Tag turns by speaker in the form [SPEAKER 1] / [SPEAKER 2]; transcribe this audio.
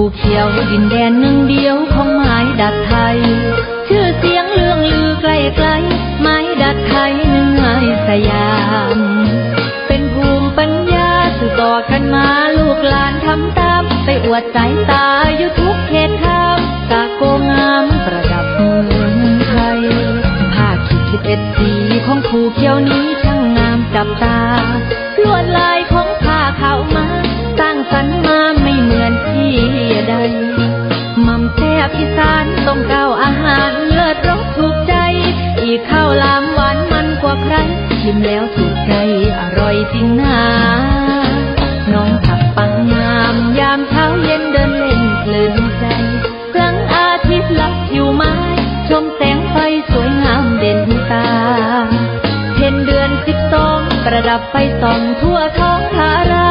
[SPEAKER 1] ภูเขียวดินแดนหนึ่งเดียวของไม้ดัดไทย ชื่อเสียงเรื่องลือไกลไกลๆไม้ดัดไทยหนึ่งไม้สยาม เป็นภูมิปัญญาสืบต่อกันมาลูกหลานทำตาม ไปอวดสายตาอยู่ทุกเขตทางกาโกงามประดับเมืองไทยผ้าขีดสิบเอ็ดสีของภูเขียวนี้ช่างงามจับตา ลวดลายของผ้าขาวมาสร้างสรรค์มา ที่ใดมัมแซ่บอีสานต้องเก้าวอาหารเลิศรสถูกใจ อีกข้าวลามหวานมันกว่าใครชิมแล้วถูกใจอร่อยจริงนะน้องผักปังงามยามเช้าเย็นเดินเล่นเพลินใจกลางอาทิตย์ลับอยู่ไม้ชมแสงไฟสวยงามเด่นตาเพ็นเดือนสิบสองประดับไฟส่องทั่วท้องทารา